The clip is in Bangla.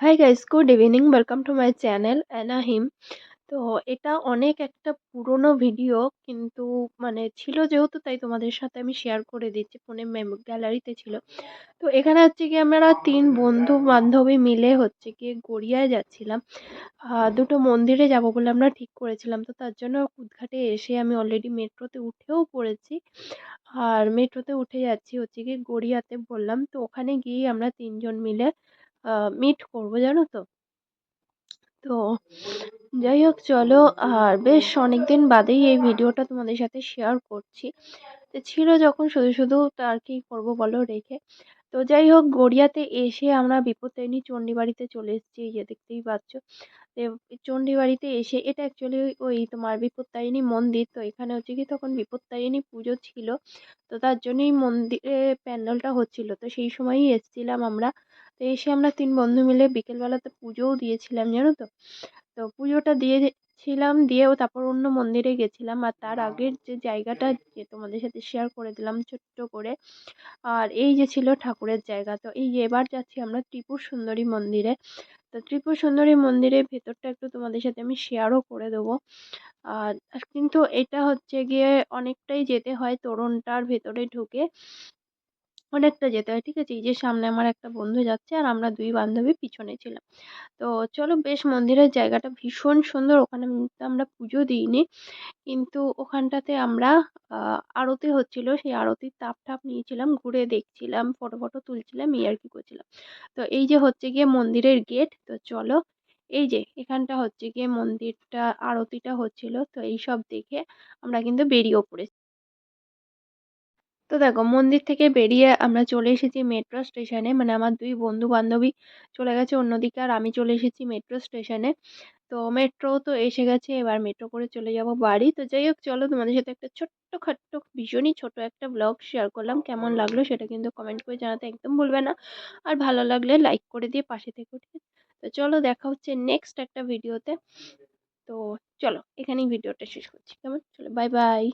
Hi guys good evening welcome to my channel অ্যানাহিম তো এটা অনেক একটা পুরনো ভিডিও কিন্তু মানে ছিল যেহেতু, তাই তোমাদের সাথে আমি শেয়ার করে দিচ্ছি। ফোনে গ্যালারিতে ছিল। তো এখানে হচ্ছে কি আমরা তিন বন্ধু বান্ধবী মিলে হচ্ছে গিয়ে গড়িয়ায় যাচ্ছিলাম। দুটো মন্দিরে যাব বলে আমরা ঠিক করেছিলাম। তো তার জন্য কুদঘাটে এসে আমি অলরেডি মেট্রোতে উঠেও পড়েছি। আর মেট্রোতে উঠে যাচ্ছি হচ্ছে গিয়ে গড়িয়াতে বললাম। তো ওখানে গিয়ে আমরা তিনজন মিলে মিট করব, জানো তো? তো যাই হোক, চলো। আর বেশ অনেক দিন বাদেই এই ভিডিওটা তোমাদের সাথে শেয়ার করছি। তো ছিল যখন শুধু শুধু আর কি করব বলো রেখে। তো যাই হোক, গড়িয়াতে এসে আমরা বিপত্তারিণী চণ্ডীবাড়িতে চলে এসেছি যে দেখতেই পাচ্ছ। চণ্ডীবাড়িতে এসে, এটা অ্যাকচুয়ালি ওই তোমার বিপত্তারিণী মন্দির। তো এখানে হচ্ছে কি, তখন বিপত্তারিণী পুজো ছিল। তো তার জন্যই মন্দিরে প্যান্ডেলটা হচ্ছিল। তো সেই সময়ই এসেছিলাম আমরা। তো এসে আমরা তিন বন্ধু মিলে বিকেলবেলাতে পুজোও দিয়েছিলাম জানো তো? তো পুজোটা দিয়েছিলাম দিয়েও তারপর অন্য মন্দিরে গেছিলাম আর তার আগের যে জায়গাটা যে তোমাদের সাথে শেয়ার করে দিলাম ছোট্ট করে আর এই যে ছিল ঠাকুরের জায়গা। তো এই এবার যাচ্ছি আমরা ত্রিপুর সুন্দরী মন্দিরে। তো ত্রিপুর সুন্দরী মন্দিরের ভেতরটা একটু তোমাদের সাথে আমি শেয়ারও করে দেবো। আর কিন্তু এটা হচ্ছে গিয়ে অনেকটাই যেতে হয় তোরণটার ভেতরে ঢুকে। অনেকটা যেতে হয়, ঠিক আছে? এই যে সামনে আমার একটা বন্ধু যাচ্ছে আর আমরা দুই বান্ধবী পিছনে ছিলাম। তো চলো বেশ মন্দিরের জায়গাটা ভীষণ সুন্দর, ওখানে আমরা পুজো দিইনি। কিন্তু ওখানটাতে আমরা আরতি হচ্ছিল, সেই আরতির তাপ টাপ নিয়েছিলাম, ঘুরে দেখছিলাম, ফটো ফটো তুলছিলাম, এই আর কি করছিলাম। তো এই যে হচ্ছে গিয়ে মন্দিরের গেট, তো চলো, এই যে এখানটা হচ্ছে গিয়ে মন্দিরটা, আরতিটা হচ্ছিল, তো এই সব দেখে আমরা কিন্তু বেরিয়েও পড়েছি। তো দেখো মন্দির থেকে বেরিয়ে আমরা চলে এসেছি মেট্রো স্টেশনে মানে আমার দুই বন্ধু বান্ধবী চলে গেছে অন্যদিকে আর আমি চলে এসেছি মেট্রো স্টেশনে তো মেট্রো তো এসে গেছে, এবার মেট্রো করে চলে যাব বাড়ি। তো যাই হোক, চলো তোমাদের সাথে একটা ছোট্ট খাট্ট ভীষণই ছোট একটা ব্লগ শেয়ার করলাম। কেমন লাগল সেটা কিন্তু কমেন্ট করে জানাতে একদম ভুলবে না। আর ভালো লাগলে লাইক করে দিয়ে পাশে থেকে, ঠিক তো চলো দেখা হচ্ছে নেক্সট একটা ভিডিওতে তো। চলো, এখানেই ভিডিওটা শেষ করছি। কেমন? চলো বাই বাই